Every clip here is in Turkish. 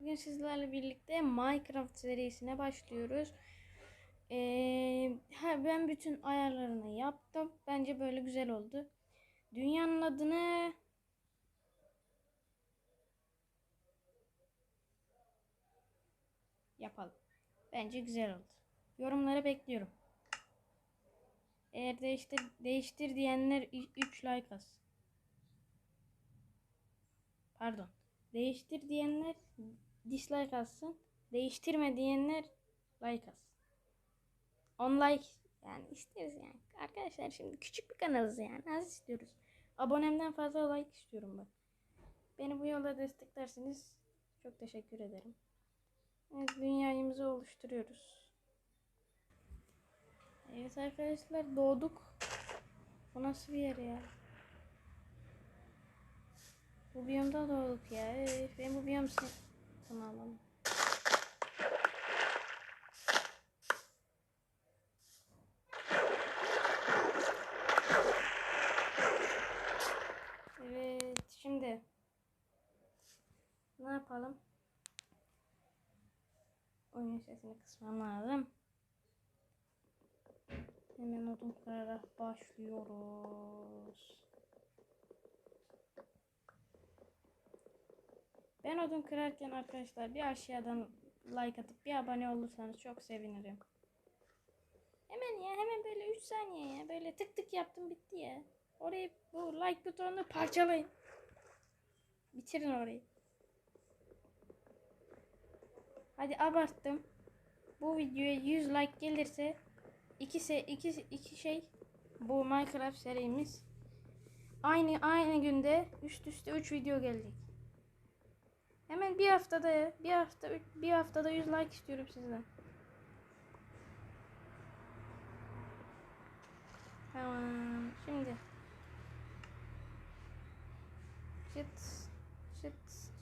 Bugün sizlerle birlikte Minecraft serisine başlıyoruz. Ee, ben bütün ayarlarını yaptım. Bence böyle güzel oldu. Dünyanın adını yapalım. Bence güzel oldu. Yorumları bekliyorum. Eğer değiştir değiştir diyenler 3 like az. Pardon. Değiştir diyenler dislike atsın. Değiştirme diyenler like atsın. 10 like yani isteriz yani. Arkadaşlar şimdi küçük bir kanalız yani. Az istiyoruz. Abonemden fazla like istiyorum ben. Beni bu yolda desteklerseniz çok teşekkür ederim. Evet dünyamızı oluşturuyoruz. Evet arkadaşlar doğduk. Bu nasıl bir yer ya? Bu biyomda doğduk ya. Üf, ben bu biyom. Tamam. Evet şimdi ne yapalım? Oyun sesini kısmam lazım. Hemen odun kırarak başlıyoruz. Ben odun kırarken arkadaşlar bir aşağıdan like atıp bir abone olursanız çok sevinirim. Hemen ya hemen böyle 3 saniye ya böyle tık tık yaptım bitti ya. Orayı bu like butonunu parçalayın. Bitirin orayı. Hadi abarttım. Bu videoya 100 like gelirse iki, se iki, iki şey bu Minecraft serimiz aynı aynı günde üst üste 3 video gelecek. Hemen bir haftada bir hafta bir haftada 100 like istiyorum sizden. Tamam. Şimdi. Çıt çıt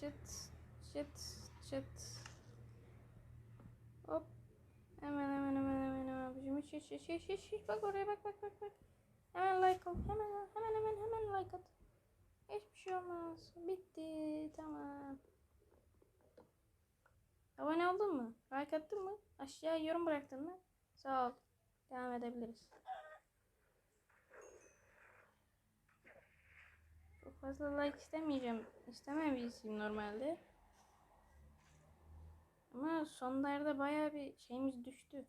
çıt çıt çıt. Hop. Hemen hemen hemen hemen abicim. Hiç hiç hiç hiç hiç hiç bak oraya bak bak bak bak. Hemen like al. Hemen hemen hemen hemen like at. Hiçbir şey olmaz. Bitti. Tamam. Abone oldun mu? Like attın mı? Aşağıya yorum bıraktın mı? Sağ ol. Devam edebiliriz. Çok fazla like istemeyeceğim. İstemem birisiyim normalde. Ama sonlarda baya bir şeyimiz düştü.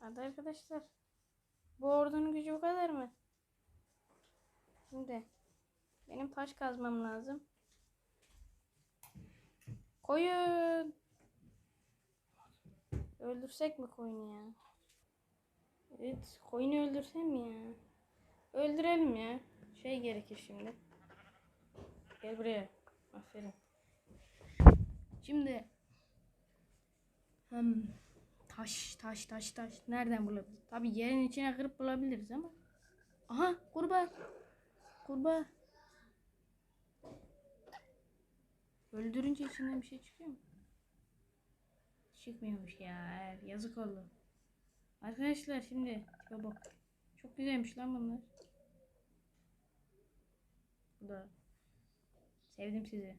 Hadi arkadaşlar. Bu ordunun gücü bu kadar mı? Şimdi benim taş kazmam lazım. Koyun. Öldürsek mi koyunu ya? Evet, koyunu öldürsem mi ya? Öldürelim ya. Şey gerekir şimdi. Gel buraya. Aferin. Şimdi hem taş taş taş taş nereden bulabiliriz? Tabi yerin içine kırıp bulabiliriz ama. Aha kurbağa. Kurbağa. Öldürünce içinden bir şey çıkıyor mu? Çıkmıyormuş ya. Yazık oldu. Arkadaşlar şimdi tipe bak. Çok güzelmiş lan bunlar. Bu da. Sevdim sizi.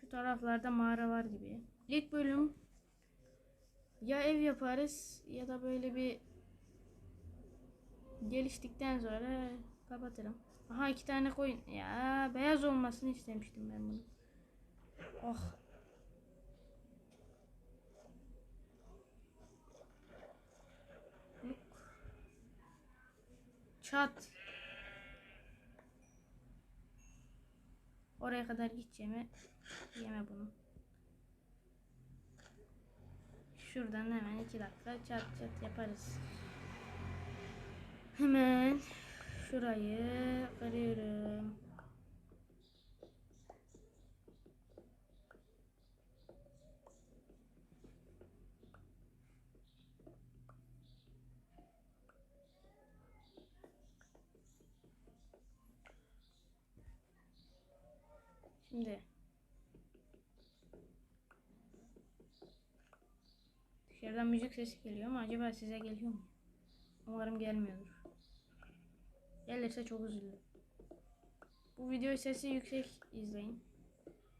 Şu taraflarda mağara var gibi. İlk bölüm ya ev yaparız ya da böyle bir geliştikten sonra kapatırım. Aha iki tane koyun. Ya beyaz olmasını istemiştim ben bunu. Oh. Çat. Oraya kadar gideceğime yeme bunu. Şuradan hemen iki dakika çat çat yaparız. Hemen şurayı kırıyorum. Şimdi dışarıdan müzik sesi geliyor ama acaba size geliyor mu? Umarım gelmiyordur. Gelirse çok üzüldüm. Bu videoyu sesi yüksek izleyin.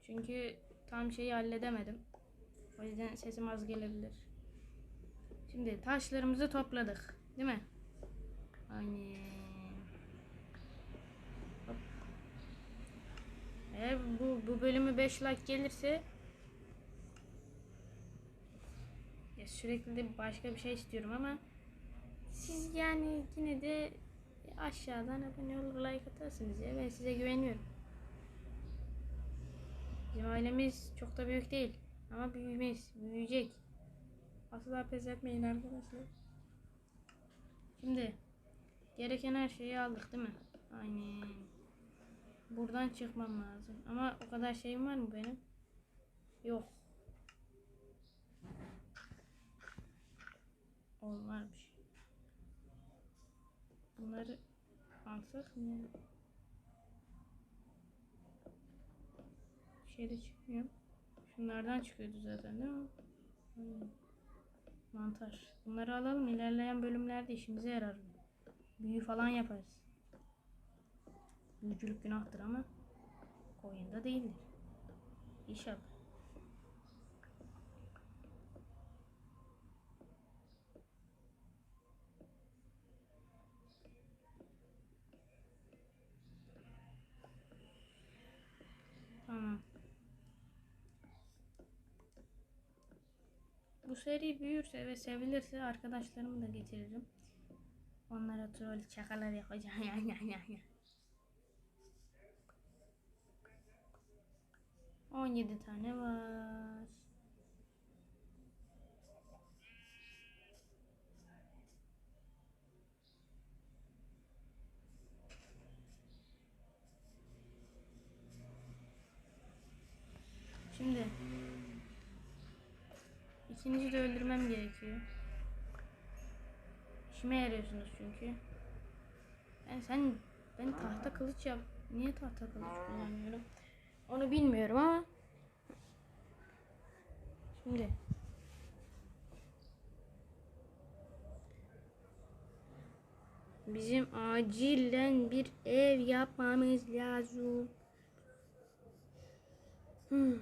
Çünkü tam şeyi halledemedim. O yüzden sesim az gelebilir. Şimdi taşlarımızı topladık. Değil mi? Aynen. Eğer bu, bu bölümü 5 like gelirse ya sürekli de başka bir şey istiyorum ama siz yani yine de aşağıdan abone olur like atarsınız ya ben size güveniyorum. Bizim ailemiz çok da büyük değil ama büyümeyiz, büyüyecek. Asla pes etmeyin arkadaşlar. Şimdi gereken her şeyi aldık değil mi? Aynen. Buradan çıkmam lazım. Ama o kadar şeyim var mı benim? Yok. Olmarmış. Bunları alsak mı? Bir şey de çıkmıyor. Şunlardan çıkıyordu zaten değil mi? Hmm. Mantar. Bunları alalım. İlerleyen bölümlerde işimize yarar. Büyü falan yaparız. Büyücülük günahtır ama oyunda değildir. İnşallah. Tamam. Bu seri büyürse ve sevilirse arkadaşlarımı da getiririm. Onlara troll şakalar yapacağım. Ya, ya, ya, ya. 17 tane var. Şimdi ikinizi de öldürmem gerekiyor. İşime yarıyorsunuz çünkü. Ben sen ben tahta kılıç yap. Niye tahta kılıç kullanmıyorum? Onu bilmiyorum ama Şimdi Bizim acilen bir ev yapmamız lazım. Hmm.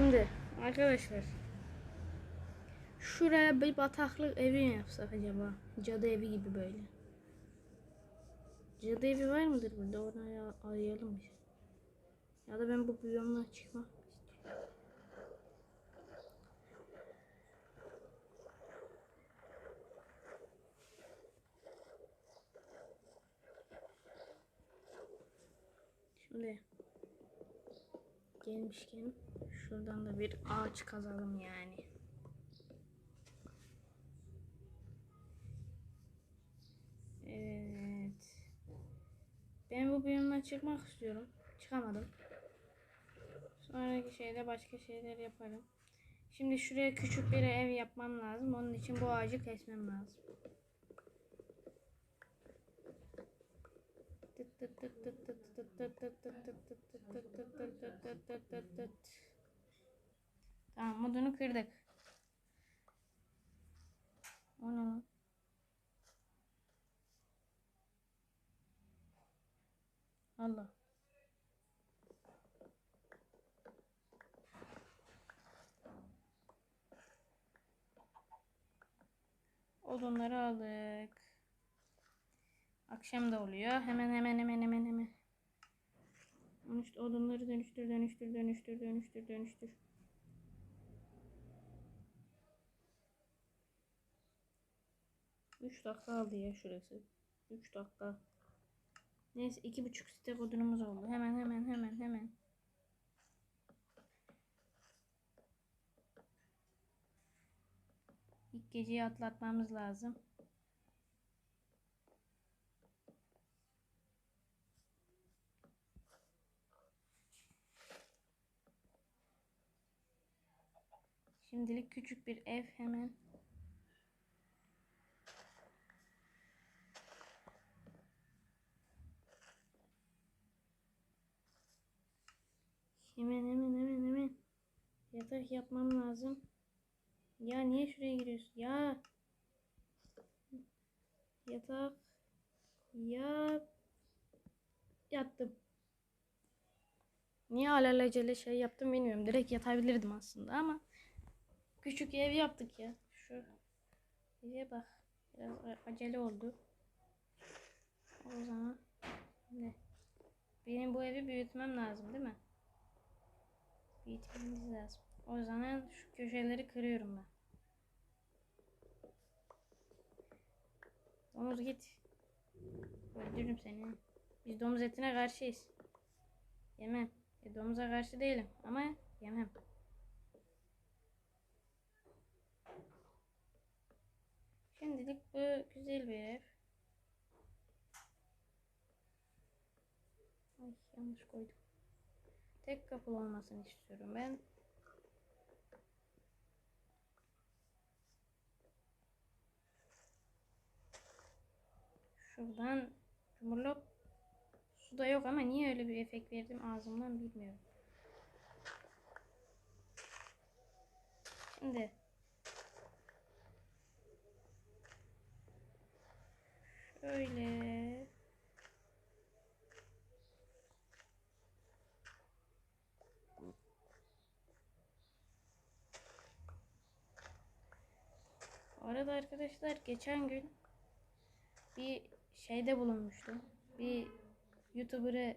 Şimdi arkadaşlar şuraya bir bataklık evi mi yapsak acaba? Cadı evi gibi böyle. Cadı evi var mıdır burada? Onu ara- arayalım. Ya da ben bu biyomdan çıkmak istiyorum. Şimdi gelmişken şuradan da bir ağaç kazalım yani. Evet. Ben bu bölümden çıkmak istiyorum. Çıkamadım. Sonraki şeyde başka şeyler yaparım. Şimdi şuraya küçük bir ev yapmam lazım. Onun için bu ağacı kesmem lazım. Tamam modunu kırdık. O ne? Allah. Odunları aldık. Akşam da oluyor. Hemen hemen hemen hemen hemen. Dönüştür, odunları dönüştür, dönüştür, dönüştür, dönüştür, dönüştür. Üç dakika aldı ya şurası. Üç dakika. Neyse iki buçuk stek odunumuz oldu. Hemen hemen hemen hemen. İlk geceyi atlatmamız lazım. Şimdilik küçük bir ev hemen. Hemen hemen hemen hemen. Yatak yapmam lazım. Ya niye şuraya giriyorsun? Ya. Yatak. Yap. Yattım. Niye alelacele şey yaptım bilmiyorum. Direkt yatabilirdim aslında ama küçük ev yaptık ya. Şu eve bak. Biraz acele oldu. O zaman ne? Benim bu evi büyütmem lazım değil mi? Büyütmemiz lazım. O zaman şu köşeleri kırıyorum ben. Domuz git. Öldürürüm seni. Biz domuz etine karşıyız. Yemem. E, domuza karşı değilim ama yemem. Şimdilik bu güzel bir ev. Ay yanlış koydum. Tek kapılı olmasını istiyorum ben. Şuradan yumurlop su da yok ama niye öyle bir efekt verdim ağzımdan bilmiyorum. Şimdi şöyle Bu arada arkadaşlar geçen gün bir şeyde bulunmuştum. Bir YouTuber'ı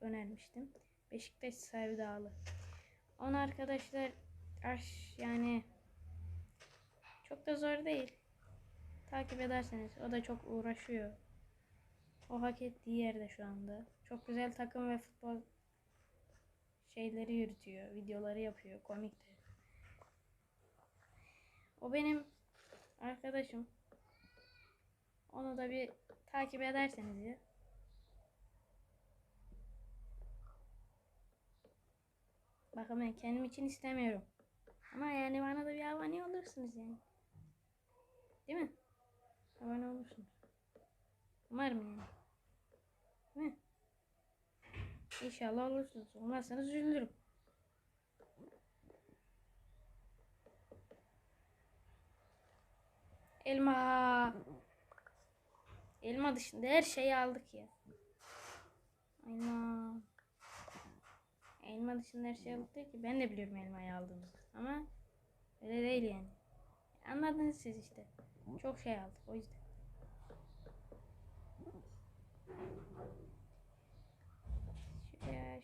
önermiştim. Beşiktaş sevdalı. Onu arkadaşlar aş yani çok da zor değil. Takip ederseniz o da çok uğraşıyor. O hak ettiği yerde şu anda. Çok güzel takım ve futbol şeyleri yürütüyor. Videoları yapıyor. Komik de. O benim arkadaşım. Onu da bir takip ederseniz ya. Bakın ben kendim için istemiyorum. Ama yani bana da bir abone olursunuz yani. Değil mi? Abone olursunuz. Umarım yani. Değil mi? İnşallah olursunuz. Olmazsanız üzülürüm. Elma. Elma dışında her şeyi aldık ya. Elma. Elma dışında her şeyi aldık ki ben de biliyorum elmayı aldığımı. Ama öyle değil yani. Anladınız siz işte. Çok şey aldık o yüzden. Şuraya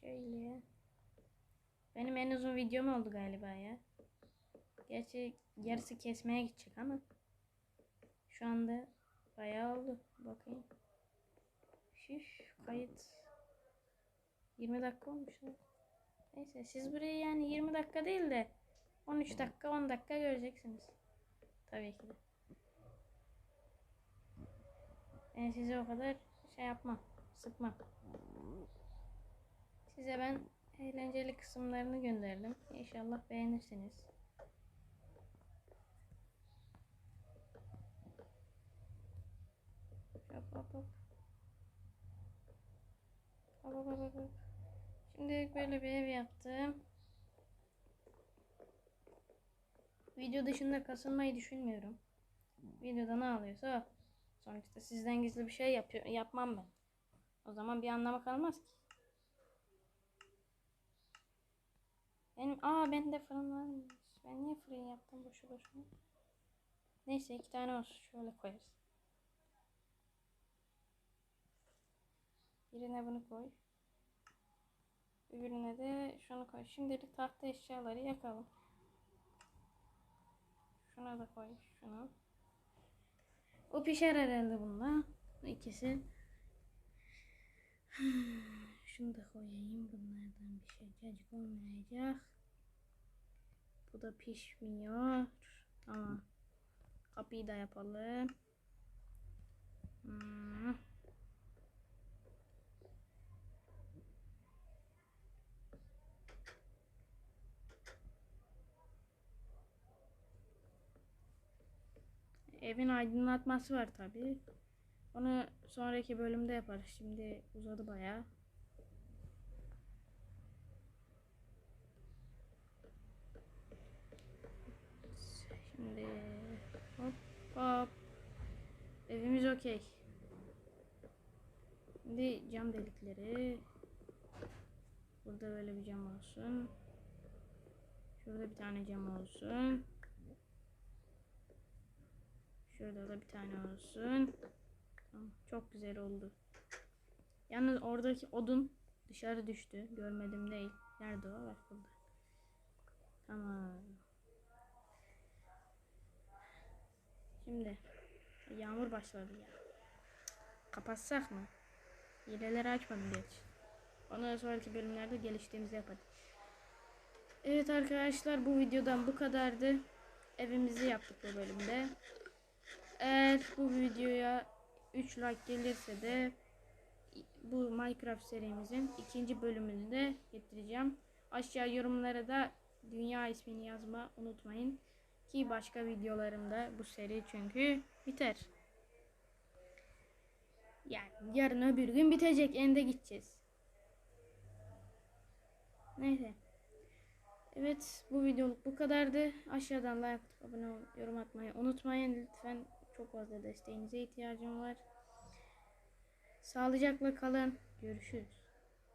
şöyle. Benim en uzun videom oldu galiba ya. Gerçi yarısı kesmeye gidecek ama şu anda bayağı oldu. Bakayım. Şiş kayıt 20 dakika olmuş. Neyse siz burayı yani 20 dakika değil de 13 dakika 10 dakika göreceksiniz. Tabii ki de. Ben size o kadar şey yapmam. Sıkmam. Size ben eğlenceli kısımlarını gönderdim. İnşallah beğenirsiniz. Hop hop hop. Hop hop hop hop. Şimdi böyle bir ev yaptım. Video dışında kasılmayı düşünmüyorum. Videoda ne alıyorsa. Sonuçta sizden gizli bir şey yapıyor, yapmam ben. O zaman bir anlamı kalmaz ki. Benim, aa bende fırın varmış. Ben niye fırın yaptım boşu boşuna? Neyse iki tane olsun. Şöyle koyarız. Birine bunu koy. Öbürüne de şunu koy. Şimdilik tahta eşyaları yakalım. Şuna da koy. Şunu. O pişer herhalde bunda. Bu ikisi. Şunu da koyayım. Bunlardan bir şey cacık olmayacak. Bu da pişmiyor. Ama Kapıyı da yapalım. Hmm. Evin aydınlatması var tabi. Onu sonraki bölümde yaparız. Şimdi uzadı bayağı. Şimdi hop hop. Evimiz okey. Şimdi cam delikleri. Burada böyle bir cam olsun. Şurada bir tane cam olsun. Şurada da bir tane olsun. Çok güzel oldu. Yalnız oradaki odun dışarı düştü. Görmedim değil. Nerede o? Bak burada. Tamam. Şimdi yağmur başladı ya. Kapatsak mı? Hileleri açmadım geç. Onu sonraki bölümlerde geliştiğimizde yaparız. Evet arkadaşlar bu videodan bu kadardı. Evimizi yaptık bu bölümde. Eğer bu videoya 3 like gelirse de bu Minecraft serimizin ikinci bölümünü de getireceğim. Aşağı yorumlara da dünya ismini yazma unutmayın. Ki başka videolarımda bu seri çünkü biter. Yani yarın öbür gün bitecek. Ende gideceğiz. Neyse. Evet bu videoluk bu kadardı. Aşağıdan like abone ol, yorum atmayı unutmayın. Lütfen çok fazla desteğinize ihtiyacım var. Sağlıcakla kalın. Görüşürüz.